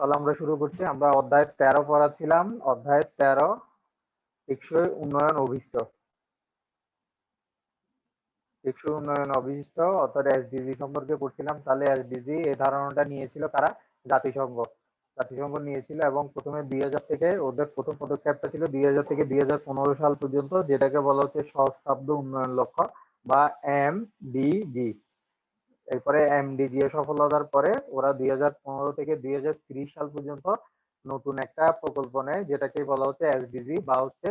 তাহলে আমরা শুরু করছি। আমরা অধ্যায় তেরো পড়াছিলাম অধ্যায় তেরো, টেকসই উন্নয়ন অভিষ্ট টেকসই উন্নয়ন অভিষ্ট অর্থাৎ এসডিজি সম্পর্কে পড়ছিলাম। তাহলে এসডিজি এই ধারণাটা নিয়েছিল কারা? জাতিসংঘ। জাতিসংঘ নিয়েছিল এবং প্রথমে দুই হাজার থেকে ওদের প্রথম পদক্ষেপটা ছিল দুই হাজার থেকে দুই হাজার পনেরো সাল পর্যন্ত, যেটাকে বলা হচ্ছে সহস্রাব্দ উন্নয়ন লক্ষ্য বা এম ডিজি এরপরে এমডিজি সফলতার পরে ওরা দুই হাজার পনেরো থেকে দুই সাল পর্যন্ত নতুন একটা প্রকল্প নেয়, যেটাকে বলা হচ্ছে এসডিজি বা হচ্ছে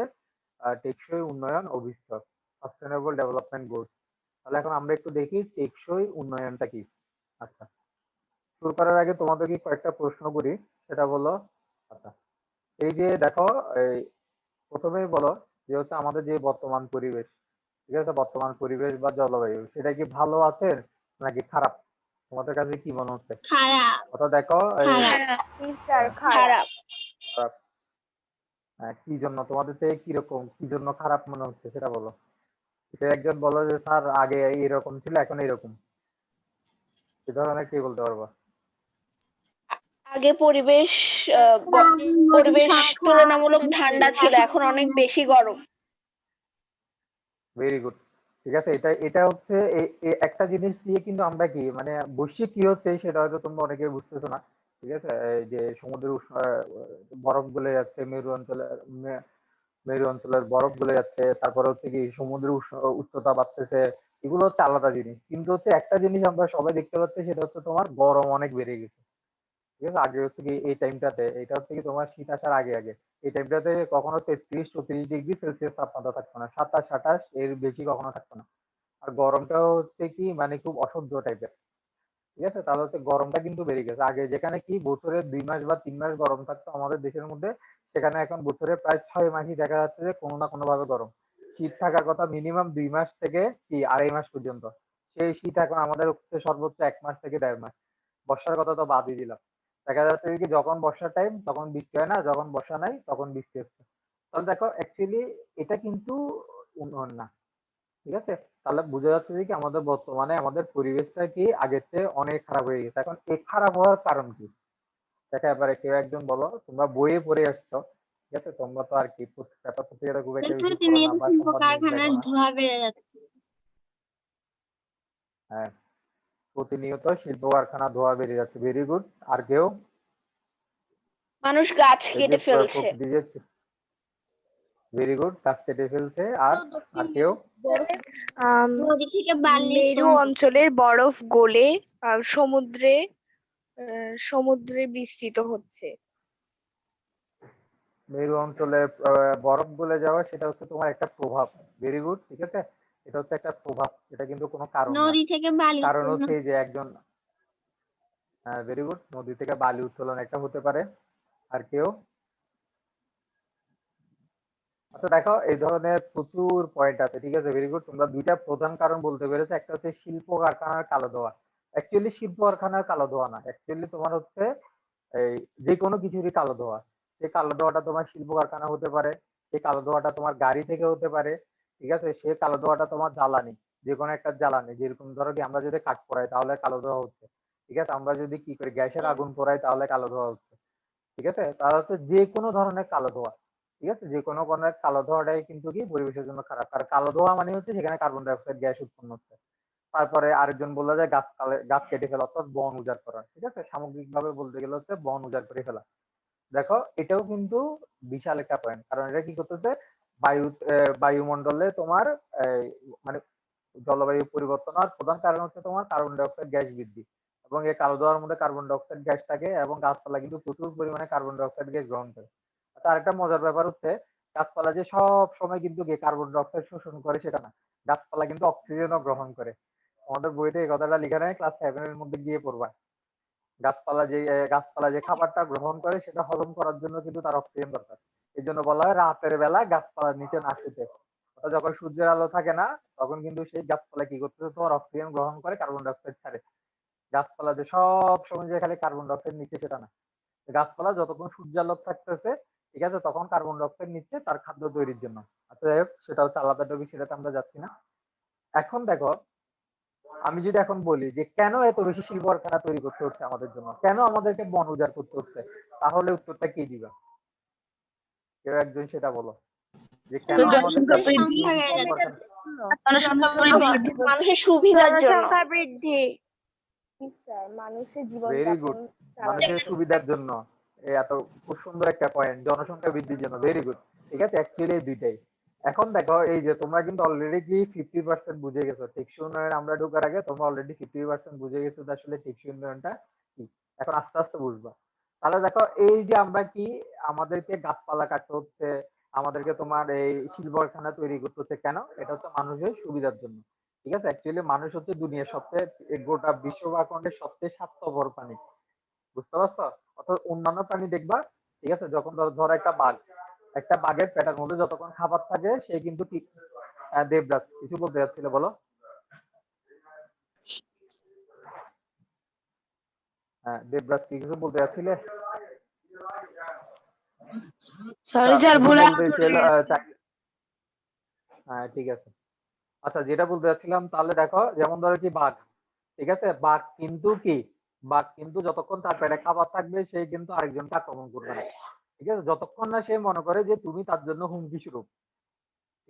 টেকসই উন্নয়ন অভিষ্ট সাস্টেনেবল ডেভেলপমেন্ট গোলস তাহলে এখন আমরা একটু দেখি টেকসই উন্নয়নটা কি। আচ্ছা শুরু করার আগে তোমাদেরকে কয়েকটা প্রশ্ন করি, সেটা বলো। আচ্ছা এই যে দেখো, এই প্রথমেই বলো যে হচ্ছে আমাদের যে বর্তমান পরিবেশ, ঠিক আছে, বর্তমান পরিবেশ বা জলবায়ু, সেটা কি ভালো আছে? নাকি খারাপ? তোমাদের কাছে কি মনে হচ্ছে? খারাপ। অর্থাৎ দেখো খারাপ। খারাপ। খারাপ। কি জন্য? তোমাদের থেকে কীরকম? কি জন্য খারাপ মনে হচ্ছে? সেটা বলো। সে একজন বলো যে স্যার আগে এরকম ছিল এখন এরকম। এ ধরনের কি বলতে পারব? আগে পরিবেশ পরিবেশ তুলনামূলক ঠান্ডা ছিল এখন অনেক বেশি গরম। ভেরি গুড ঠিক আছে? এটা এটা হচ্ছে একটা জিনিস দিয়ে কিন্তু আমরা কি মানে বৈশ্বিক কি হচ্ছে সেটা হয়তো তোমরা অনেকে বুঝতেছো না, ঠিক আছে? যে সমুদ্রের উষ্ণ বরফ গলে যাচ্ছে, মেরু অঞ্চলে মেরু অঞ্চলের বরফ গলে যাচ্ছে, তারপরে হচ্ছে কি সমুদ্রের উচ্চতা বাড়তেছে, এগুলো হচ্ছে আলাদা জিনিস। কিন্তু হচ্ছে একটা জিনিস আমরা সবাই দেখতে পাচ্ছি, সেটা হচ্ছে তোমার গরম অনেক বেড়ে গেছে। ঠিক আছে? আগে হচ্ছে কি এই টাইমটাতে এটা হচ্ছে কি তোমার শীত আসার আগে আগে। এই টাইমটাতে কখনো তেত্রিশ, চৌত্রিশ ডিগ্রি সেলসিয়াস তাপমাত্রা থাকতো না। সাতাশ, আঠাশ এর বেশি কখনো থাকতো না। আর গরমটা হচ্ছে কি মানে খুব অসহ্য টাইপের ঠিক আছে? তাহলে হচ্ছে গরমটা কিন্তু বেড়ে গেছে। আগে যেখানে কি বছরে দুই মাস বা তিন মাস গরম থাকতো আমাদের দেশের মধ্যে, সেখানে এখন বছরে প্রায় ছয় মাসই দেখা যাচ্ছে যে কোনো না কোনো ভাবে গরম। শীত থাকার কথা মিনিমাম দুই মাস থেকে কি আড়াই মাস পর্যন্ত। সেই শীত এখন আমাদের সর্বোচ্চ এক মাস থেকে দেড় মাস। বর্ষার কথা তো বাদই দিলাম। দেখা যাচ্ছে কি যখন বর্ষার টাইম তখন বৃষ্টি হয় না যখন বর্ষা নাই তখন বৃষ্টি হচ্ছে। তাহলে দেখো অ্যাকচুয়ালি এটা কিন্তু উন্নয়ন না ঠিক আছে? তাহলে বোঝা যাচ্ছে যে কি আমাদের বর্তমানে আমাদের পরিবেশটা কি আগের চেয়ে অনেক খারাপ হয়ে গেছে। এখন এই খারাপ হওয়ার কারণ কি? দেখা এবারে কেউ একজন বলো তোমরা বইয়ে পড়ে আসছো ঠিক আছে? তোমরা তো আর কি পেপার পত্রিকাটা খুব একটা বেশি কারখানার ধোঁয়া বেড়ে যাচ্ছে। হ্যাঁ। প্রতিনিয়ত শিল্প কারখানা ধোয়া বেরিয়ে যাচ্ছে। ভেরি গুড আর কেউ? মানুষ গাছ কেটে ফেলছে। ভেরি গুড গাছ কেটে ফেলছে। আর আর কেউ? নদী থেকে বালি মেরু অঞ্চলের বরফ গলে সমুদ্রে আহ, সমুদ্রে বিস্তৃত হচ্ছে। মেরু অঞ্চলে আহ, বরফ গলে যাওয়া সেটা হচ্ছে তোমার একটা প্রভাব। ভেরি গুড ঠিক আছে? এটা হচ্ছে একটা প্রভাব এটা কিন্তু কোনো কারণ নদী থেকে বালি কারণ হচ্ছে যে একজন ভেরি গুড নদী থেকে বালি উত্তোলন একটা হতে পারে আর কেউ। আচ্ছা দেখো এই ধরনের প্রচুর পয়েন্ট আছে ঠিক আছে ভেরি গুড তোমরা দুইটা প্রধান কারণ বলতে পেরেছ একটা হচ্ছে শিল্প কারখানার কালো ধোয়া অ্যাকচুয়ালি শিল্প কারখানার কালো ধোয়া না। অ্যাকচুয়ালি তোমার হচ্ছে এই যে কোনো কিছুরই কালো ধোয়া সেই কালো ধোয়াটা তোমার শিল্প কারখানা হতে পারে সেই কালো ধোয়াটা তোমার গাড়ি থেকে হতে পারে ঠিক আছে? সে কালো ধোয়াটা তোমার জ্বালানি যে কোনো একটা জ্বালানি যেরকম ধরো কি আমরা যদি কাঠ পোড়াই তাহলে কালো ধোয়া হচ্ছে ঠিক আছে? আমরা যদি কি করি গ্যাসের আগুন পোড়াই তাহলে কালো ধোয়া হচ্ছে ঠিক আছে? তাহলে হচ্ছে যে কোনো ধরনের কালো ধোয়া ঠিক আছে? যে কোনো ধরনের কালো ধোয়াটাই কিন্তু কি পরিবেশের জন্য খারাপ আর কালো ধোয়া মানে হচ্ছে সেখানে কার্বন ডাই অক্সাইড গ্যাস উৎপন্ন হচ্ছে তারপরে আরেকজন বলল যে গাছ গাছ কেটে ফেলা অর্থাৎ বন উজাড় করা ঠিক আছে? সামগ্রিকভাবে বলতে গেলে হচ্ছে বন উজাড় করে ফেলা দেখো এটাও কিন্তু বিশাল একটা পয়েন্ট কারণ এটা কি করতেছে? বায়ু বায়ুমণ্ডলে তোমার মানে জলবায়ু পরিবর্তন হওয়ার প্রধান কারণ হচ্ছে তোমার কার্বন ডাই অক্সাইড গ্যাস বৃদ্ধি। এবং এই কালো ধোঁয়ার মধ্যে কার্বন ডাই অক্সাইড গ্যাস থাকে এবং গাছপালা কিন্তু প্রচুর পরিমাণে কার্বন ডাই অক্সাইড গ্যাস গ্রহণ করে। তার একটা মজার ব্যাপার হচ্ছে, গাছপালা যে সব সময় কিন্তু কার্বন ডাই অক্সাইড শোষণ করে সেটা না। গাছপালা কিন্তু অক্সিজেনও গ্রহণ করে। আমাদের বইতে এই কথাটা লেখা নেই ক্লাস সেভেন এর মধ্যে গিয়ে পড়বা। গাছপালা যে গাছপালা যে খাবারটা গ্রহণ করে সেটা হজম করার জন্য কিন্তু তার অক্সিজেন দরকার। এই জন্য বলা হয় রাতের বেলা গাছপালার নিচে না শুতে যখন সূর্যের আলো থাকে না, তখন কিন্তু সেই গাছপালা কি করতেছে? তোমার অক্সিজেন গ্রহণ করে কার্বন ডাই অক্সাইড ছাড়ে। গাছপালা যে সব সময় যে খালি কার্বন ডাই অক্সাইড নিচ্ছে সেটা না। গাছপালা যতক্ষণ সূর্যালোক থাকতেছে, ঠিক আছে, তখন কার্বন ডাই অক্সাইড নিচ্ছে তার খাদ্য তৈরির জন্য। আচ্ছা যাই হোক, সেটা হচ্ছে আলাদা টপিক সেটাতে আমরা যাচ্ছি না। এখন দেখো, আমি যদি এখন বলি যে কেন এত বেশি শিল্প কারখানা তৈরি করতে হচ্ছে আমাদের জন্য? কেন আমাদেরকে বন উজাড় করতে হচ্ছে? তাহলে উত্তরটা কি দিবা? কেউ একজন সেটা বলো। যে কেন মানুষের সুবিধার জন্য। বৃদ্ধি। মানুষের জীবন Very good. মানুষের সুবিধার জন্য। এত খুব সুন্দর একটা পয়েন্ট জনসংখ্যা বৃদ্ধির জন্য। ভেরি গুড ঠিক আছে? অ্যাকচুয়ালি দুইটাই। এখন দেখো এই যে তোমরা কিন্তু অলরেডি কি ফিফটি পার্সেন্ট বুঝে গেছো। টেকসই উন্নয়ন আমরা ঢোকার আগে তোমরা অলরেডি ফিফটি পার্সেন্ট বুঝে গেছো আসলে টেকসই উন্নয়নটা কি। এখন আস্তে আস্তে বুঝবা। তাহলে দেখো, এই যে আমরা কি আমাদেরকে গাছপালা কাটতে হচ্ছে, আমাদেরকে তোমার এই শিল্প কারখানা তৈরি করতে হচ্ছে কেন? এটা হচ্ছে মানুষের সুবিধার জন্য। ঠিক আছে? অ্যাকচুয়ালি মানুষ হচ্ছে দুনিয়ার সবচেয়ে, গোটা বিশ্ব সবচেয়ে স্বার্থপর প্রাণী। বুঝতে পারছ? অর্থাৎ অন্যান্য প্রাণী দেখবা, ঠিক আছে? যখন ধরো ধরো একটা বাঘ, একটা বাঘের পেটের মধ্যে যতক্ষণ খাবার থাকে, সে কিন্তু ঠিক দেবরাজ, কিছু বলতে যাচ্ছিল বলো? হ্যাঁ দেবরাজ কি কিছু বলতে যাচ্ছিলে? সরি আচ্ছা, স্যার ভুলে হ্যাঁ ঠিক আছে। আচ্ছা যেটা বলতে যাচ্ছিলাম তাহলে দেখো যেমন ধরো কি বাঘ ঠিক আছে? বাঘ কিন্তু কি? বাঘ কিন্তু যতক্ষণ তার পেটে খাবার থাকবে সে কিন্তু আরেকজনকে আক্রমণ করবে না। ঠিক আছে? যতক্ষণ না সে মনে করে যে তুমি তার জন্য হুমকি স্বরূপ।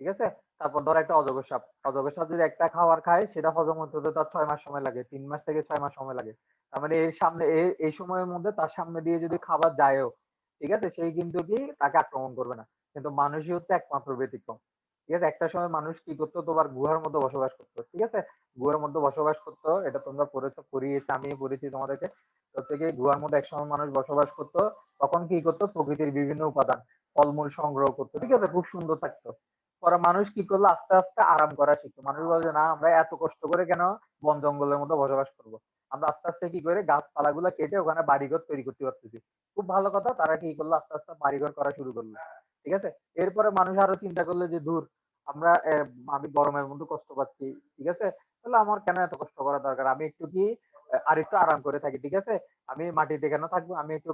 ঠিক আছে? তারপর ধরো একটা অজগর সাপ। অজগর সাপ যদি একটা খাবার খায় সেটা হজম হতে হতে তার ছয় মাস সময় লাগে তিন মাস থেকে ছয় মাস সময় লাগে। তার মানে এর সামনে এই সময়ের মধ্যে তার সামনে দিয়ে যদি খাবার যায়ও, ঠিক আছে? সেই কিন্তু কি তাকে আক্রমণ করবে না। কিন্তু মানুষই হচ্ছে একমাত্র ব্যতিক্রম। ঠিক আছে? একটা সময় মানুষ কি করতো? তোমার গুহার মধ্যে বসবাস করতো। ঠিক আছে? গুহার মধ্যে বসবাস করতো। এটা তোমরা পড়েছো পড়িয়েছো আমি পড়েছি তোমাদেরকে। হচ্ছে কি গুহার মধ্যে একসময় মানুষ বসবাস করতো। তখন কি করতো? প্রকৃতির বিভিন্ন উপাদান, ফলমূল সংগ্রহ করতো। ঠিক আছে? খুব সুন্দর থাকতো। পরে মানুষ কি করল? আস্তে আস্তে আরাম করা শিখতো। মানুষ বলে যে না, আমরা এত কষ্ট করে কেন বন জঙ্গলের মধ্যে বসবাস করব? আমরা আস্তে আস্তে কি করে গাছপালা গুলা কেটে ওখানে বাড়িঘর তৈরি করতে পারতেছি। খুব ভালো কথা, তারা কি করল? আস্তে আস্তে বাড়িঘর করা শুরু করল। ঠিক আছে? এরপরে মানুষ আরও চিন্তা করল যে দূর আমরা আমি গরমের মধ্যে কষ্ট পাচ্ছি, ঠিক আছে? তাহলে আমার কেন এত কষ্ট করা দরকার? আমি একটু কি আর একটু আরাম করে থাকি, ঠিক আছে? আমি মাটিতে কেন থাকব? আমি একটু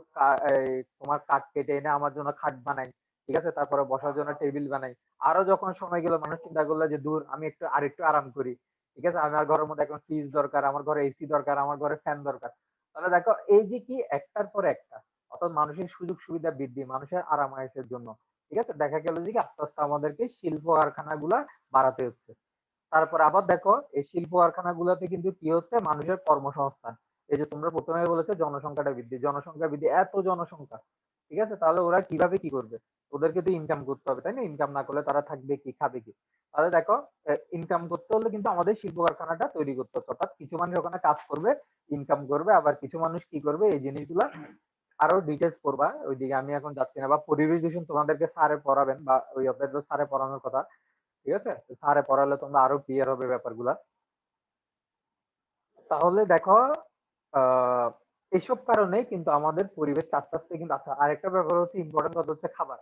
তোমার কাঠ কেটে এনে আমার জন্য খাট বানাই, ঠিক আছে? তারপরে বসার জন্য টেবিল বানাই। আরও যখন সময় গেল, মানুষ চিন্তা করল যে দূর আমি একটু আর একটু আরাম করি। ঠিক আছে? আমার ঘরের মধ্যে এখন ফ্রিজ দরকার, আমার ঘরে এসি দরকার, আমার ঘরে ফ্যান দরকার। তাহলে দেখো, এই যে কি, একটার পর একটা, অর্থাৎ মানুষের সুযোগ সুবিধা বৃদ্ধি, মানুষের আরামায়েশের জন্য, ঠিক আছে? দেখা গেল যে আস্তে আস্তে আমাদেরকে শিল্প কারখানা গুলা বাড়াতে হচ্ছে। তারপর আবার দেখো, এই শিল্প কারখানা গুলাতে কিন্তু কি হচ্ছে? মানুষের কর্মসংস্থান। এই যে তোমরা প্রথমে বলেছ জনসংখ্যাটা বৃদ্ধি, জনসংখ্যা বৃদ্ধি, এত জনসংখ্যা, ঠিক আছে? তাহলে ওরা কীভাবে কি করবে? ওদেরকে তো ইনকাম করতে হবে, তাই না? ইনকাম না করলে তারা থাকবে কি, খাবে কি? তাহলে দেখো ইনকাম করতে হলে কিন্তু আমাদের শিল্প কারখানাটা তৈরি করতে হচ্ছে। অর্থাৎ কিছু মানুষ ওখানে কাজ করবে ইনকাম করবে, আবার কিছু মানুষ কি করবে, এই জিনিসগুলা আরও ডিটেলস করবা। ওইদিকে আমি এখন যাচ্ছি না, বা পরিবেশ দূষণ তোমাদেরকে স্যারে পড়াবেন, বা ওই আপনাদের স্যারে পড়ানোর কথা, ঠিক আছে? স্যারে পড়ালে তোমরা আরও ক্লিয়ার হবে ব্যাপারগুলা। তাহলে দেখো, আহ এসব কারণে কিন্তু আমাদের পরিবেশ আস্তে আস্তে কিন্তু আচ্ছা আরেকটা ব্যাপার হচ্ছে ইম্পর্টেন্ট কথা হচ্ছে খাবার।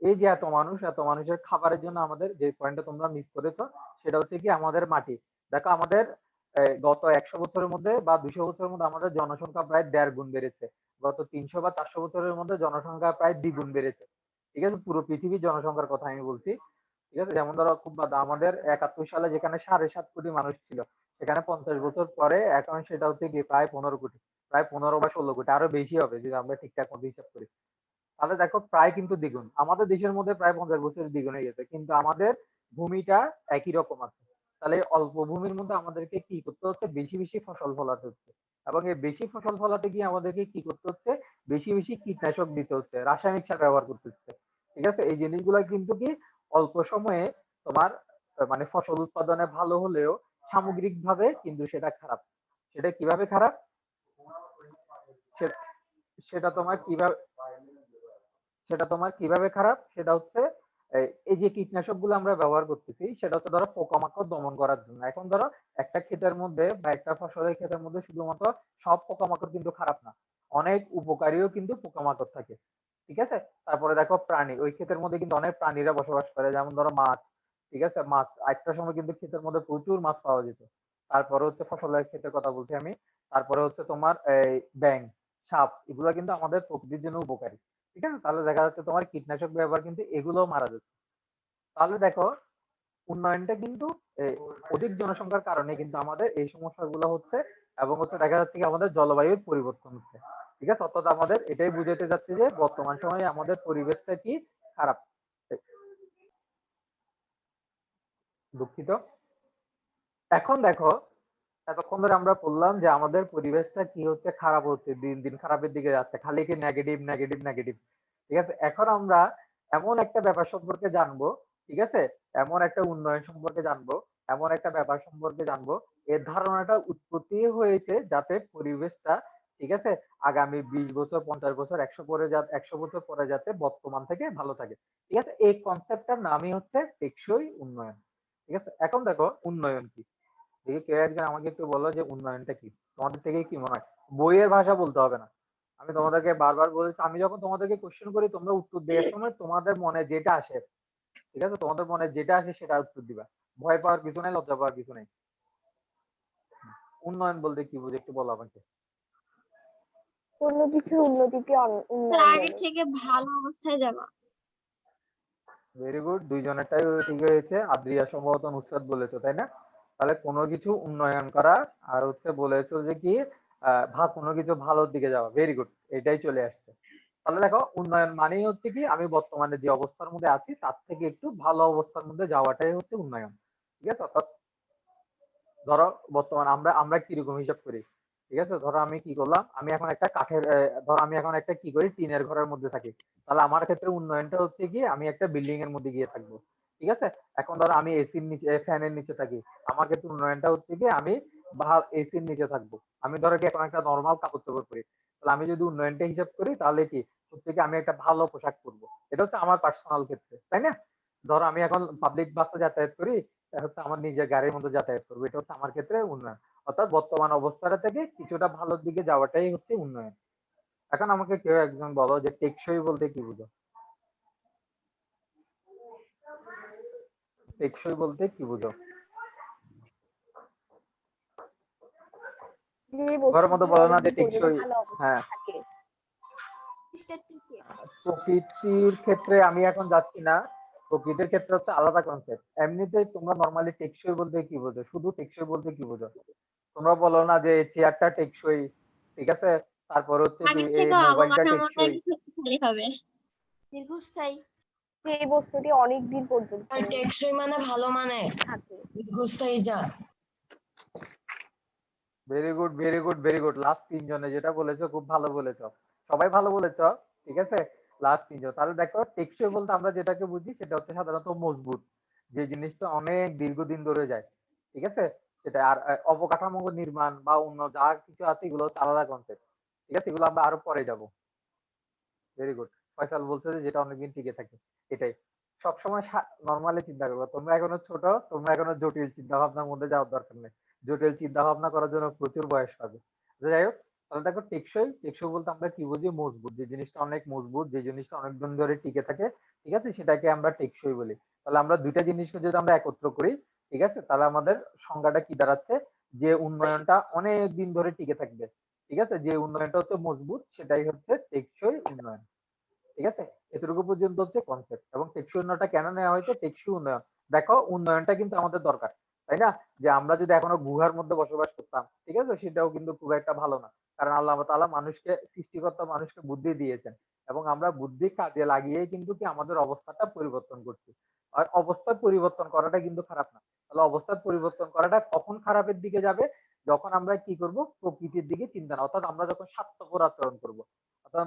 এই যে এত মানুষ, এত মানুষের খাবারের জন্য আমাদের যে পয়েন্টটা তোমরা মিস করেছ, সেটা হচ্ছে কি আমাদের মাটি। দেখো আমাদের গত একশো বছরের মধ্যে বা দুশো বছরের মধ্যে আমাদের জনসংখ্যা প্রায় দেড় গুণ বেড়েছে। গত তিনশো বা চারশো বছরের মধ্যে জনসংখ্যা প্রায় দ্বিগুণ বেড়েছে। ঠিক আছে? পুরো পৃথিবীর জনসংখ্যার কথা আমি বলছি। ঠিক আছে? যেমন ধরো খুব আমাদের একাত্তর সালে যেখানে সাড়ে সাত কোটি মানুষ ছিল, সেখানে পঞ্চাশ বছর পরে এখন সেটা হচ্ছে কি প্রায় পনেরো কোটি। প্রায় পনেরো বা ষোলো কোটি, আরও বেশি হবে যদি আমরা ঠিকঠাক মতো হিসাব করি। তাহলে দেখো প্রায় কিন্তু দ্বিগুণ। আমাদের দেশের মধ্যে প্রায় পঞ্চাশ বছর দ্বিগুণ হয়ে গেছে, কিন্তু আমাদের ভূমিটা একই রকম আছে। তাহলে অল্প ভূমির মধ্যে আমাদেরকে কি করতে হচ্ছে? বেশি বেশি ফসল ফলাতে হচ্ছে। এবং এই বেশি ফসল ফলাতে গিয়ে আমাদেরকে কি করতে হচ্ছে? বেশি বেশি কীটনাশক দিতে হচ্ছে, রাসায়নিক সার ব্যবহার করতে হচ্ছে। ঠিক আছে? এই জিনিসগুলো কিন্তু কি অল্প সময়ে তোমার মানে ফসল উৎপাদনে ভালো হলেও সামগ্রিকভাবে কিন্তু সেটা খারাপ। সেটা কীভাবে খারাপ? সেটা তোমার কীভাবে, সেটা তোমার কীভাবে খারাপ? সেটা হচ্ছে, এই- যে কীটনাশকগুলো আমরা ব্যবহার করতেছি, সেটা হচ্ছে ধরো পোকামাকড় দমন করার জন্য। এখন ধরো একটা ক্ষেতের মধ্যে বা একটা ফসলের ক্ষেতের মধ্যে শুধুমাত্র সব পোকামাকড় কিন্তু খারাপ না, অনেক উপকারীও কিন্তু পোকামাকড় থাকে, ঠিক আছে? তারপরে দেখো প্রাণী, ওই ক্ষেতের মধ্যে কিন্তু অনেক প্রাণীরা বসবাস করে, যেমন ধরো মাছ, ঠিক আছে? মাছ একটা সময় কিন্তু ক্ষেতের মধ্যে প্রচুর মাছ পাওয়া যেত, তারপরে হচ্ছে ফসলের ক্ষেতের কথা বলছি আমি, তারপরে হচ্ছে তোমার এই ব্যাং সাপ, এগুলো কিন্তু আমাদের প্রকৃতির জন্য উপকারী। ঠিক আছে? তাহলে দেখা যাচ্ছে তোমার কীটনাশক ব্যবহার কিন্তু এগুলোও মারা যাচ্ছে। তাহলে দেখো, উন্নয়নটা কিন্তু অধিক জনসংখ্যার কারণে কিন্তু আমাদের এই সমস্যাগুলো হচ্ছে এবং হচ্ছে দেখা যাচ্ছে কি আমাদের জলবায়ুর পরিবর্তন হচ্ছে। ঠিক আছে? অর্থাৎ আমাদের এটাই বুঝাতে যাচ্ছে যে বর্তমান সময়ে আমাদের পরিবেশটা কি খারাপ। দুঃখিত। এখন দেখো এতক্ষণ ধরে আমরা বললাম যে আমাদের পরিবেশটা কি হচ্ছে? খারাপ হচ্ছে, দিন দিন খারাপের দিকে যাচ্ছে, খালি কি নেগেটিভ নেগেটিভ নেগেটিভ ঠিক আছে? এখন আমরা এমন একটা ব্যাপার সম্পর্কে জানব, ঠিক আছে? এমন একটা উন্নয়ন সম্পর্কে জানব, এমন একটা ব্যাপার সম্পর্কে জানব, এর ধারণাটা উৎপত্তি হয়েছে যাতে পরিবেশটা, ঠিক আছে? আগামী বিশ বছর, পঞ্চাশ বছর, একশো পরে যা, একশো বছর পরে যাতে বর্তমান থেকে ভালো থাকে, ঠিক আছে? এই কনসেপ্টটার নামই হচ্ছে টেকসই উন্নয়ন, ঠিক আছে? এখন দেখো, উন্নয়ন কি? দেখি কেউ একজন আমাকে একটু বলো যে উন্নয়নটা কি? তোমাদের থেকে কি মনে হয়? বইয়ের ভাষা বলতে হবে না। আমি তোমাদেরকে বারবার বলেছি আমি যখন তোমাদেরকে কোশ্চেন করি তোমরা উত্তর দেওয়ার সময় তোমাদের মনে যেটা আসে ঠিক আছে? তোমাদের মনে যেটা আসে সেটা উত্তর দিবা। ভয় পাওয়ার কিছু নেই লজ্জা পাওয়ার কিছু নেই। উন্নয়ন বলতে কি বুঝে? একটু বলো আমাকে। কোনো কিছুর উন্নতিতে অন- আগের থেকে ভালো অবস্থায় যাওয়া ভেরি গুড দুইজনেরটাই ঠিক হয়েছে আদ্রিয়া সম্ভবত নুসরাত বলেছ তাই না? তাহলে কোনো কিছু উন্নয়ন করা আর হচ্ছে বলেছ যে কি কোনো কিছু ভালোর দিকে যাওয়া ভেরি গুড এটাই চলে আসছে। তাহলে দেখো, উন্নয়ন মানেই হচ্ছে কি, আমি বর্তমানে যে অবস্থার মধ্যে আছি, তার থেকে একটু ভালো অবস্থার মধ্যে যাওয়াটাই হচ্ছে উন্নয়ন, ঠিক আছে? অর্থাৎ ধরো, বর্তমান আমরা আমরা কীরকম হিসাব করি? ঠিক আছে? ধরো আমি কি করলাম, আমি এখন একটা কাঠের ধরো আমি এখন একটা কি করি, টিনের ঘরের মধ্যে থাকি। তাহলে আমার ক্ষেত্রে উন্নয়নটা হচ্ছে কি, আমি একটা বিল্ডিং এর মধ্যে গিয়ে থাকব। ঠিক আছে? এখন ধরো আমি এসির নিচে, ফ্যানের নিচে থাকি। আমার ক্ষেত্রে উন্নয়নটা হচ্ছে কি আমি এসির নিচে থাকব। আমি ধরো এখন একটা নর্মাল কাপড় চোপড় পরি। তাহলে আমি যদি উন্নয়নটা হিসাব করি, তাহলে কি? হচ্ছে আমি একটা ভালো পোশাক পরবো। এটা হচ্ছে আমার পার্সোনাল ক্ষেত্রে, তাই না? ধরো আমি এখন পাবলিক বাসে যাতায়াত করি হচ্ছে আমার নিজের গাড়ির মধ্যে যাতায়াত করব। এটা হচ্ছে আমার ক্ষেত্রে উন্নয়ন। অর্থাৎ বর্তমান অবস্থাটা থেকে কিছুটা ভালোর দিকে যাওয়াটাই হচ্ছে উন্নয়ন। এখন আমাকে কেউ একজন বলো যে টেকসই বলতে কি বুঝো? টেকসই বলতে কি বুঝো ঘরের মধ্যে বস্তুটি বলো না যে টেকসই হ্যাঁ। প্রকৃতির ক্ষেত্রে আমি এখন যাচ্ছি না। প্রকৃতির ক্ষেত্রে হচ্ছে আলাদা কনসেপ্ট এমনিতেই তোমরা নর্মালি টেকসই বলতে কি বোঝো? শুধু টেকসই বলতে কি বোঝো? তোমরা বলো না যে চেয়ারটা টেকসই ঠিক আছে? তারপর হচ্ছে মোবাইলটা টেকসই। হবে। দীর্ঘস্থায়ী। যে বস্তুটি অনেক দিন পর্যন্ত আর টেকসই মানে ভালো মানে। থাকে। দীর্ঘস্থায়ী যা। Very good very good very good last তিনজনে যেটা বলেছ খুব ভালো বলেছ। সবাই ভালো বলেছ ঠিক আছে? লাস্ট তিনজন। তাহলে দেখো টেকসই বলতে আমরা যেটাকে বুঝি সেটা হচ্ছে সাধারণত মজবুত। যে জিনিসটা অনেক দীর্ঘদিন ধরে যায় ঠিক আছে? সেটা আর অবকাঠামো নির্মাণ বা অন্য যা কিছু আছে এগুলো হচ্ছে আলাদা কনসেপ্ট ঠিক আছে? এগুলো আমরা আরও পরে যাব। ভেরি গুড ফয়সাল বলছে যে, যেটা অনেকদিন টিকে থাকে। এটাই। সবসময় নর্মালি চিন্তা করব তোমরা এখনও ছোট, তোমরা এখনও জটিল চিন্তা ভাবনার মধ্যে যাওয়ার দরকার নেই। জটিল চিন্তা ভাবনা করার জন্য প্রচুর বয়স পাবে যাই হোক, তাহলে দেখো টেকসই। টেকসই বলতে আমরা কি বুঝি? মজবুত। যে জিনিসটা অনেক মজবুত, যে জিনিসটা অনেক দিন ধরে টিকে থাকে, ঠিক আছে? সেটাকে আমরা টেকসই বলি। তাহলে আমরা দুইটা জিনিসকে যদি আমরা একত্র করি, ঠিক আছে? তাহলে আমাদের সংজ্ঞাটা কি দাঁড়াচ্ছে? যে উন্নয়নটা অনেক দিন ধরে টিকে থাকবে, ঠিক আছে? যে উন্নয়নটা হচ্ছে মজবুত, সেটাই হচ্ছে টেকসই উন্নয়ন। ঠিক আছে? এতটুকু পর্যন্ত হচ্ছে কনসেপ্ট এবং টেকসই উন্নয়নটা কেন নেওয়া হয়েছে? টেকসই উন্নয়ন। দেখো, উন্নয়নটা কিন্তু আমাদের দরকার, তাই না? যে আমরা যদি এখনও গুহার মধ্যে বসবাস করতাম, ঠিক আছে? সেটাও কিন্তু খুব একটা ভালো না। কারণ আল্লাহ তাআলা মানুষকে, সৃষ্টিকর্তা মানুষকে বুদ্ধি দিয়েছেন এবং আমরা বুদ্ধি কাজে লাগিয়ে কিন্তু কি আমাদের অবস্থাটা পরিবর্তন করছি। আর অবস্থা পরিবর্তন করাটা কিন্তু খারাপ না। তাহলে অবস্থার পরিবর্তন করাটা কখন খারাপের দিকে যাবে? যখন আমরা কি করব? প্রকৃতির দিকে চিন্তা না। অর্থাৎ আমরা যখন স্বার্থপর আচরণ করব।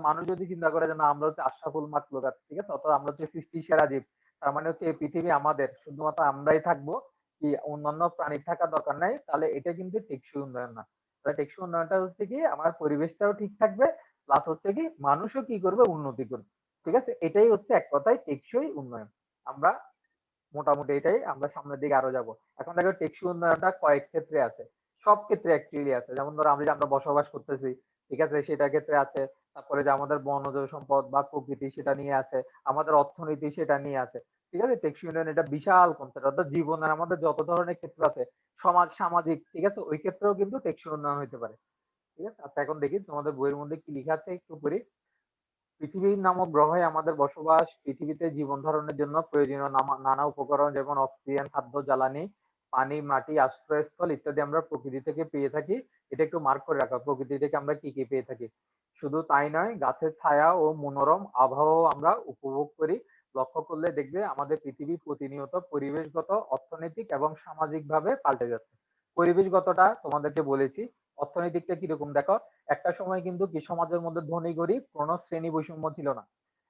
মানুষ যদি চিন্তা করে যে, না, আমরা হচ্ছে আশরাফুল মাকলুকাত ঠিক আছে? অর্থাৎ আমরা হচ্ছে সৃষ্টি সেরা জীব, তার মানে হচ্ছে এই পৃথিবী আমাদের, শুধুমাত্র আমরাই থাকব, কি অন্যান্য প্রাণীর থাকা দরকার নাই, তাহলে এটা কিন্তু টেকসই উন্নয়ন না। তাহলে টেকসই উন্নয়নটা হচ্ছে কি, আমার পরিবেশটাও ঠিক থাকবে প্লাস হচ্ছে কি, মানুষও কি করবে, উন্নতি করবে, ঠিক আছে? এটাই হচ্ছে এক কথায় টেকসই উন্নয়ন। আমরা মোটামুটি এটাই, আমরা সামনের দিকে আরও যাব। এখন দেখো, টেকসই উন্নয়নটা কয়েক ক্ষেত্রে আছে, সব ক্ষেত্রে অ্যাকচুয়ালি আছে। যেমন ধরো আমরা আমরা বসবাস করতেছি, ঠিক আছে? সেটার ক্ষেত্রে আছে তারপরে যে আমাদের বনজ সম্পদ বা প্রকৃতি সেটা নিয়ে আছে, আমাদের অর্থনীতি সেটা নিয়ে আছে, ঠিক আছে? টেকসই উন্নয়ন এটা বিশাল কনসেপ্ট অর্থাৎ জীবনের আমাদের যত ধরনের ক্ষেত্র আছে, সমাজ, সামাজিক, ঠিক আছে? ওই ক্ষেত্রেও কিন্তু টেকসই উন্নয়ন হতে পারে, ঠিক আছে? আচ্ছা এখন দেখি তোমাদের বইয়ের মধ্যে কি লেখা আছে একটু পড়ি। পৃথিবী নামক গ্রহে আমাদের বসবাস, পৃথিবীতে জীবন ধারণের জন্য প্রয়োজনীয় নানা উপকরণ যেমন অক্সিজেন, খাদ্য, জ্বালানি, পানি, মাটি, আশ্রয়স্থল ইত্যাদি আমরা প্রকৃতি থেকে পেয়ে থাকি। এটা একটু মার্ক করে রাখা, প্রকৃতি থেকে আমরা কি কি পেয়ে থাকি? শুধু তাই নয়, গাছের ছায়া ও মনোরম আবহাওয়া আমরা উপভোগ করি। লক্ষ্য করলে দেখবে আমাদের পৃথিবী প্রতিনিয়ত পরিবেশগত, অর্থনৈতিক এবং সামাজিকভাবে পাল্টে যাচ্ছে। পরিবেশগতটা তোমাদেরকে বলেছি, অর্থনৈতিকটা কীরকম দেখো? একটা সময় কিন্তু কি সমাজের মধ্যে ধনী গরিব কোনো শ্রেণি বৈষম্য ছিল না।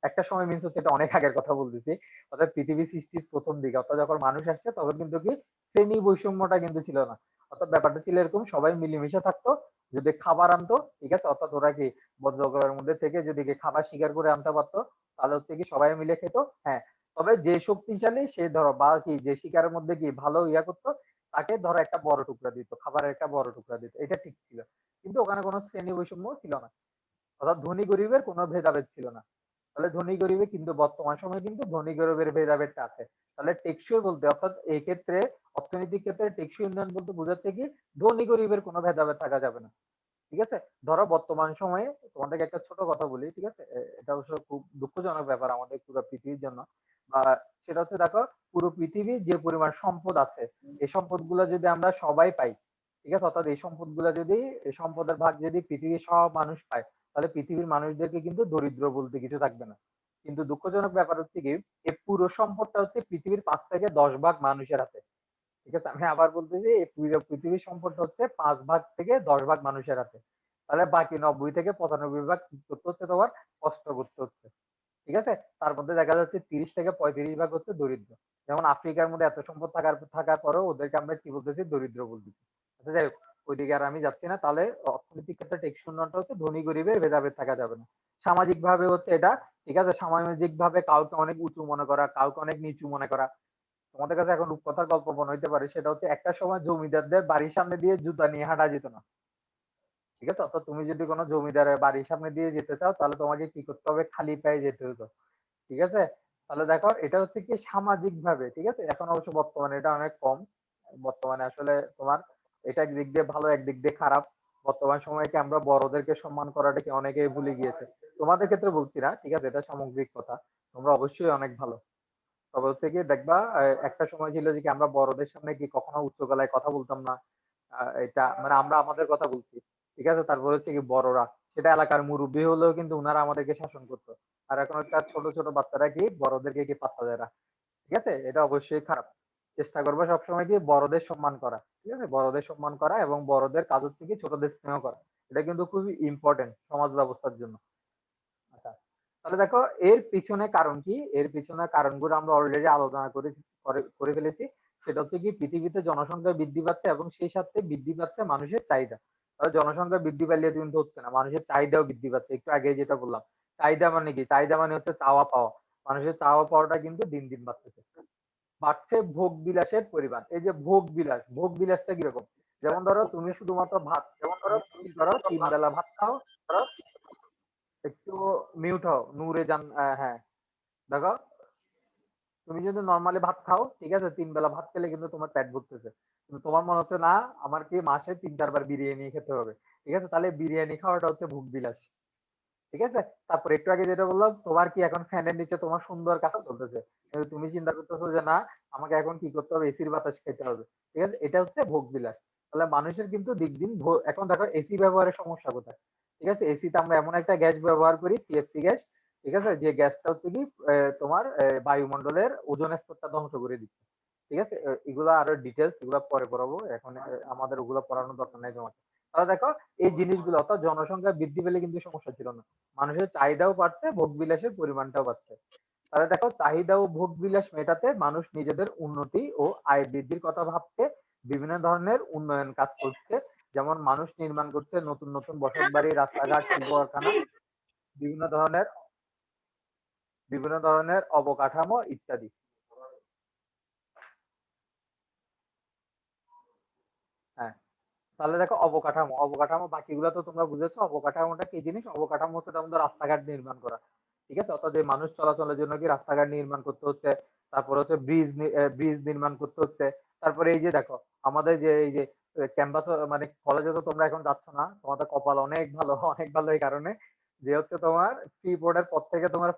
একটা সময় মিনস হচ্ছে এটা অনেক আগের কথা বলতেছি, অর্থাৎ পৃথিবী সৃষ্টির প্রথম দিকে, অর্থাৎ যখন মানুষ আসছে তখন কিন্তু কি শ্রেণি বৈষম্যটা কিন্তু ছিল না। অর্থাৎ ব্যাপারটা ছিল এরকম, সবাই মিলেমিশে থাকতো, যদি খাবার আনতো, ঠিক আছে, অর্থাৎ ওরা কি বদ্ধঘরের মধ্যে থেকে যদি খাবার শিকার করে আনতে পারতো, তাহলে হচ্ছে কি সবাই মিলে খেত হ্যাঁ। তবে যে শক্তিশালী সে ধরো, বা কি যে শিকারের মধ্যে কি ভালো ইয়া করতো, তাকে ধরো একটা বড় টুকরা দিত, খাবারের একটা বড় টুকরা দিত, এটা ঠিক ছিল। কিন্তু ওখানে কোনো শ্রেণি বৈষম্য ছিল না। অর্থাৎ ধনী গরিবের কোনো ভেদাভেদ ছিল না। তাহলে ধনী গরিবে কিন্তু বর্তমান সময়ে কিন্তু ধনী গরিবের ভেদাভেদটা আছে। তাহলে টেকসই বলতে, অর্থাৎ এই ক্ষেত্রে অর্থনৈতিক ক্ষেত্রে টেকসই উন্নয়ন বলতে বোঝাচ্ছে কি, ধনী গরিবের কোনো ভেদাভেদ থাকা যাবে না। ঠিক আছে? ধরো বর্তমান সময়ে, তোমাদেরকে একটা ছোট কথা বলি, ঠিক আছে? এটা অবশ্য খুব দুঃখজনক ব্যাপার আমাদের পুরো পৃথিবীর জন্য। বা সেটা হচ্ছে দেখো, পুরো পৃথিবীর যে পরিমাণ সম্পদ আছে এই সম্পদগুলো যদি আমরা সবাই পাই, ঠিক আছে? অর্থাৎ এই সম্পদগুলো যদি এই সম্পদের ভাগ যদি পৃথিবীর সব মানুষ পায় তাহলে পৃথিবীর মানুষদেরকে কিন্তু দরিদ্র বলতে কিছু থাকবে না। কিন্তু দুঃখজনক ব্যাপার হচ্ছে কি এই পুরো সম্পদটা হচ্ছে পৃথিবীর পাঁচ থেকে দশ ভাগ মানুষের হাতে। ঠিক আছে? আমি আবার বলতেছি এই পুরো পৃথিবীর সম্পদটা হচ্ছে পাঁচ ভাগ থেকে দশ ভাগ মানুষের হাতে। তাহলে বাকি নব্বই থেকে পঁচানব্বই ভাগ কি করতে হচ্ছে তোমার? কষ্ট করতে হচ্ছে। ঠিক আছে? তার মধ্যে দেখা যাচ্ছে তিরিশ থেকে পঁয়ত্রিশ ভাগ হচ্ছে দরিদ্র। যেমন আফ্রিকার মধ্যে এত সম্পদ থাকার থাকার পরেও ওদেরকে আমরা কি বলতেছি? দরিদ্র বলতেছি। আচ্ছা যাই হোক। ওইদিকে আর আমি যাচ্ছি না। তাহলে অর্থনৈতিক ক্ষেত্রে টেকসই উন্নয়নটা হচ্ছে ধনী গরিবের ভেদাভেদ থাকা যাবে না। সামাজিক ভাবে হচ্ছে এটা, ঠিক আছে? সামাজিক ভাবে কাউকে অনেক উঁচু মনে করা, কাউকে অনেক নিচু মনে করা। তোমাদের কাছে এখন রূপকথার গল্প মনে হইতে পারে, সেটা হচ্ছে একটা সময় জমিদারদের বাড়ির সামনে দিয়ে জুতা নিয়ে হাঁটা যেত না। ঠিক আছে? অর্থাৎ তুমি যদি কোনো জমিদারের বাড়ির সামনে দিয়ে যেতে চাও, তাহলে তোমাকে কি করতে হবে? খালি পায়ে যেতে হতো ঠিক আছে? তাহলে দেখো, এটা হচ্ছে কি সামাজিক ভাবে ঠিক আছে? এখন অবশ্য বর্তমানে এটা অনেক কম। বর্তমানে আসলে তোমার এটা একদিক দিয়ে ভালো একদিক দিয়ে খারাপ। বর্তমান সময়ে কি আমরা বড়দেরকে সম্মান করাটা কি অনেকেই ভুলে গিয়েছে? তোমাদের ক্ষেত্রে বলছি না, ঠিক আছে? এটা সামগ্রিক কথা। তোমরা অবশ্যই অনেক ভালো। তবে হচ্ছে দেখবা একটা সময় ছিল যে কি আমরা বড়দের সামনে কি কখনো উচ্চ গলায় কথা বলতাম না। এটা মানে আমরা আমাদের কথা বলছি, ঠিক আছে? তারপর হচ্ছে কি বড়রা, সেটা এলাকার মুরব্বী হলেও কিন্তু উনারা আমাদেরকে শাসন করতো। আর এখন একটা ছোট ছোট বাচ্চারা কি বড়দেরকে কি পাত্তা দেয় না, ঠিক আছে? এটা অবশ্যই খারাপ। চেষ্টা করবে সবসময় কি বড়দের সম্মান করা, ঠিক আছে? বড়দের সম্মান করা এবং বড়দের কাজ হচ্ছে কি ছোটদের স্নেহ করা। এটা কিন্তু খুবই ইম্পর্টেন্ট সমাজ ব্যবস্থার জন্য। আচ্ছা তাহলে দেখো এর পিছনে কারণ কি? এর পিছনে কারণগুলো আমরা অলরেডি আলোচনা করে- করে ফেলেছি। সেটা হচ্ছে কি পৃথিবীতে জনসংখ্যা বৃদ্ধি পাচ্ছে এবং সেই সাথে বৃদ্ধি পাচ্ছে মানুষের চাহিদা। তাহলে জনসংখ্যা বৃদ্ধি পাইলে কিন্তু হচ্ছে না, মানুষের চাহিদাও বৃদ্ধি পাচ্ছে। একটু আগে যেটা বললাম, চাহিদা মানে কি? চাহিদা মানে হচ্ছে চাওয়া পাওয়া। মানুষের চাওয়া পাওয়াটা কিন্তু দিন দিন বাড়তেছে। বাড়ছে ভোগ বিলাসের পরিমাণ। এই যে ভোগ বিলাস ভোগ বিলাসটা কীরকম? যেমন ধরো তুমি শুধুমাত্র ভাত, যেমন ধরো তুমি ধরো তিন বেলা ভাত খাও ধরো একটু মিউট হও, নূরে যান হ্যাঁ দেখো, তুমি যদি নর্মালি ভাত খাও, ঠিক আছে, তিন বেলা ভাত খেলে কিন্তু তোমার পেট ভরতেছে কিন্তু তোমার মনে হচ্ছে, না, আমার কি মাসে তিন চারবার বিরিয়ানি খেতে হবে? ঠিক আছে, তাহলে বিরিয়ানি খাওয়াটা হচ্ছে ভোগ বিলাস ঠিক আছে, তারপর একটু আগে যেটা বললাম, তোমার কি এখন ফ্যানের নিচে তোমার সুন্দর কাজ চলতেছে? তুমি চিন্তা করতেছো যে, না, আমাকে এখন কি করতে হবে? এসির বাতাস খেতে হবে। ঠিক আছে? এটা হচ্ছে ভোগ বিলাস। তাহলে মানুষের কিন্তু দিক দিন এখন দেখো এসি ব্যবহারের সমস্যা কোথায়? ঠিক আছে? এসিতে আমরা এমন একটা গ্যাস ব্যবহার করি সিএফসি গ্যাস। ঠিক আছে? যে গ্যাসটা হচ্ছে কি তোমার বায়ুমণ্ডলের ওজোন স্তরটা ধ্বংস করে দিচ্ছে। ঠিক আছে? এগুলো আরও ডিটেলস এগুলো পরে পড়াবো। এখন আমাদের ওগুলো পড়ানোর দরকার নেই তোমাকে। তাহলে দেখো, এই জিনিসগুলো, অর্থাৎ জনসংখ্যা বৃদ্ধি পেলে কিন্তু সমস্যা ছিল না। মানুষের চাহিদাও বাড়ছে, ভোগ বিলাসের পরিমাণটাও বাড়ছে। তাহলে দেখো চাহিদা ও ভোগ বিলাস মেটাতে মানুষ নিজেদের উন্নতি ও আয় বৃদ্ধির কথা ভাবতে বিভিন্ন ধরনের উন্নয়ন কাজ করছে। যেমন মানুষ নির্মাণ করছে নতুন নতুন বসত বাড়ি, রাস্তাঘাট শিল্প কারখানা বিভিন্ন ধরনের বিভিন্ন ধরনের অবকাঠামো ইত্যাদি। হ্যাঁ তাহলে দেখো অবকাঠামো অবকাঠামো বাকিগুলো তো তোমরা বুঝেছ, অবকাঠামোটা কি জিনিস? অবকাঠামো হচ্ছে ধরো রাস্তাঘাট নির্মাণ করা। ঠিক আছে? অর্থাৎ যে মানুষ চলাচলের জন্য কি রাস্তাঘাট নির্মাণ করতে হচ্ছে? তারপর হচ্ছে ব্রিজ ব্রিজ নির্মাণ করতে হচ্ছে। তারপরে এই যে দেখো, আমাদের যে, এই যে ক্যাম্পাস মানে কলেজে তো তোমরা এখন যাচ্ছ না। তোমাদের কপাল অনেক ভালো অনেক ভালো এই কারণে। যে হচ্ছে তোমার ফ্রিপোর্টের পর থেকে তোমার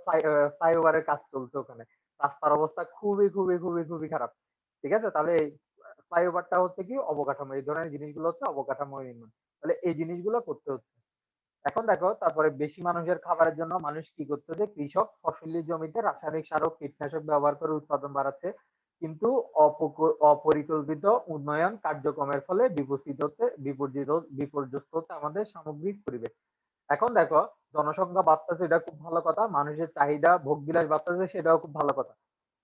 ফ্লাইওভারের কাজ চলছে ওখানে। রাস্তার অবস্থা খুবই খুবই খুবই খুবই খারাপ। ঠিক আছে? তাহলে এই ফ্লাইওভারটা হচ্ছে কি অবকাঠামো। এই ধরনের জিনিসগুলো হচ্ছে অবকাঠামো নির্মাণ। তাহলে এই জিনিসগুলো করতে হচ্ছে। এখন দেখো, তারপরে বেশি মানুষের খাবারের জন্য মানুষ কি করতেছে কৃষক ফসলি জমিতে রাসায়নিক সার ও কীটনাশক ব্যবহার করে উৎপাদন বাড়াচ্ছে। কিন্তু অপরিকল্পিত উন্নয়ন কার্যক্রমের ফলে বিপর্যিত হচ্ছে, বিপর্যিত বিপর্যস্ত হচ্ছে আমাদের সামগ্রিক পরিবেশ। এখন দেখো, জনসংখ্যা বাড়তেছে, এটা খুব ভালো কথা। মানুষের চাহিদা ভোগবিলাস বাড়তেছে, সেটাও খুব ভালো কথা।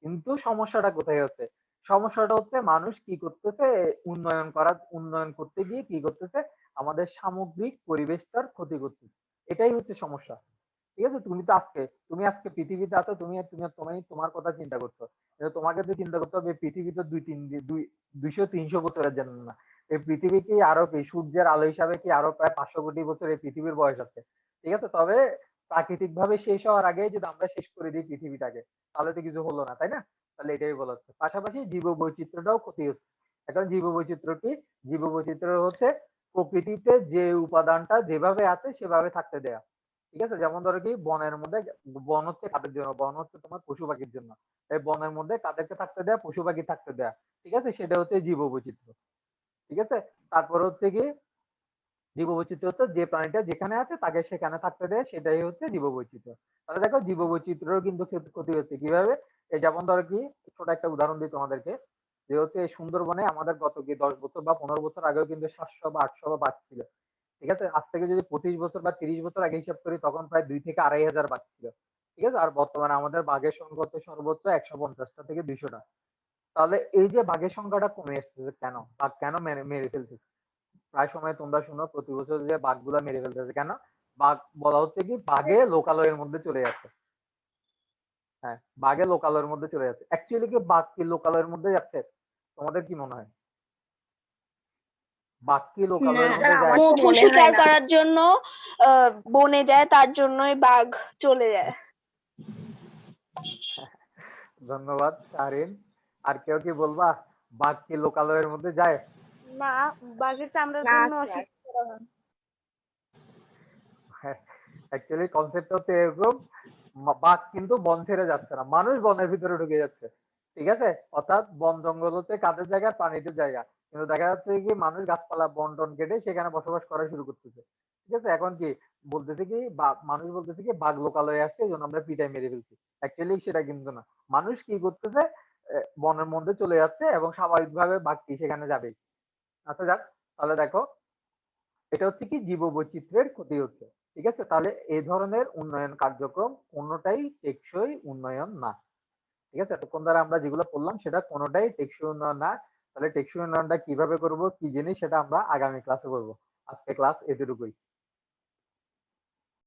কিন্তু সমস্যাটা কোথায় হচ্ছে? সমস্যাটা হচ্ছে মানুষ কি করতেছে? উন্নয়ন করার উন্নয়ন করতে গিয়ে কি করতেছে? আমাদের সামগ্রিক পরিবেশটার ক্ষতি করতেছে। এটাই হচ্ছে সমস্যা। ঠিক আছে? তুমি তো আজকে, তুমি আজকে পৃথিবীতে আছো, তুমি তুমি তুমি, তোমার কথা চিন্তা করছ। তোমাকে তো চিন্তা করতে হবে পৃথিবীতে দুই, তিন, দুই দুইশো, তিনশো বছরের জন্য না। এই পৃথিবী কি আরও কি, সূর্যের আলো হিসাবে কি আরও প্রায় পাঁচশো কোটি বছর এই পৃথিবীর বয়স আছে? ঠিক আছে? তবে প্রাকৃতিক ভাবে শেষ হওয়ার আগে যদি আমরা শেষ করে দিই পৃথিবীটাকে, তাহলে তো কিছু হলো না, তাই না? তাহলে এটাই বলা হচ্ছে। পাশাপাশি জীব বৈচিত্র্যটাও ক্ষতি হচ্ছে। এখন জীব বৈচিত্র্য কি জীব বৈচিত্র্য হচ্ছে প্রকৃতিতে যে উপাদানটা যেভাবে আছে সেভাবে থাকতে দেয়া। ঠিক আছে? যেমন ধরো কি, বনের মধ্যে বন হচ্ছে কাদের জন্য? বন হচ্ছে তোমার পশু পাখির জন্য। এই বনের মধ্যে কাদেরকে থাকতে দেয়া? পশু পাখি থাকতে দেয়া। ঠিক আছে? সেটা হচ্ছে জীব বৈচিত্র্য ঠিক আছে? তারপর হচ্ছে কি জীব বৈচিত্র্য হচ্ছে যে প্রাণীটা যেখানে আছে তাকে সেখানে থাকতে দেয়, সেটাই হচ্ছে জীব বৈচিত্র্য তাহলে দেখো জীব বৈচিত্র্যের কিন্তু ক্ষতি হচ্ছে। কীভাবে? এই যেমন ধরো কি ছোট একটা উদাহরণ দিই তোমাদেরকে। যে হচ্ছে এই সুন্দরবনে আমাদের গত কি দশ বছর বা পনেরো বছর আগেও কিন্তু সাতশো বা আটশো বা বাঘ ছিল। ঠিক আছে? আজ থেকে যদি পঁচিশ বছর বা তিরিশ বছর আগে হিসাব করি তখন প্রায় দুই থেকে আড়াই হাজার বাঘ ছিল। ঠিক আছে? আর বর্তমানে আমাদের বাঘের সংখ্যা হচ্ছে সর্বোচ্চ একশো পঞ্চাশটা থেকে দুইশোটা। তাহলে এই যে বাঘের সংখ্যাটা কমে এসেছে কেন? বাঘ কেন মেরে মেরে ফেলতেছে প্রায় সময় তোমরা শুনো প্রতি বছর যে বাঘ বাঘগুলা মেরে ফেলতেছে। কেন? বাঘ বলা হচ্ছে কি? বাঘে লোকালয়ের মধ্যে চলে যাচ্ছে। হ্যাঁ বাঘে লোকালয়ের মধ্যে চলে যাচ্ছে। অ্যাকচুয়ালি কি বাঘ কি লোকালয়ের মধ্যে যাচ্ছে? তোমাদের কি মনে হয়? বাঘ কি লোকালয়ের মধ্যে যায় মধু শিকার করার জন্য বনে যায় তার জন্যই বাঘ চলে যায়। ধন্যবাদ শাহরিন আর কেউ কি বলবা বাঘ কি লোকালয়ের মধ্যে যায়? না বাঘের চামড়ার জন্য। শিকার অ্যাকচুয়ালি কনসেপ্ট হচ্ছে এরকম বাঘ কিন্তু বন ছেড়ে যাচ্ছে না। মানুষ বনের ভিতরে ঢুকে যাচ্ছে। ঠিক আছে? অর্থাৎ বন জঙ্গল হচ্ছে কাদের জায়গা প্রাণীদের জায়গা। কিন্তু দেখা যাচ্ছে কি, মানুষ গাছপালা, বন টন কেটে সেখানে বসবাস করা শুরু করতেছে। ঠিক আছে? এখন কি বলতেছে কি মানুষ বলতেছে কি, বাঘ লোকালয়ে আসছে, এই জন্য আমরা পিটাই মেরে ফেলছি। অ্যাকচুয়ালি সেটা কিন্তু না। মানুষ কি করতেছে বনের মধ্যে চলে যাচ্ছে এবং স্বাভাবিকভাবে বাঘটি সেখানে যাবে আচ্ছা যাক। তাহলে দেখো, এটা হচ্ছে কি জীব বৈচিত্র্যের ক্ষতি হচ্ছে। ঠিক আছে? তাহলে এ ধরনের উন্নয়ন কার্যক্রম কোনোটাই টেকসই উন্নয়ন না। ঠিক আছে? এতক্ষণ দ্বারা আমরা যেগুলো পড়লাম সেটা কোনোটাই টেকসই উন্নয়ন না। তাহলে টেকসই উন্নয়নটা কীভাবে করব? কি জিনিস? সেটা আমরা আগামী ক্লাসে করব। আজকে ক্লাস এতটুকুই।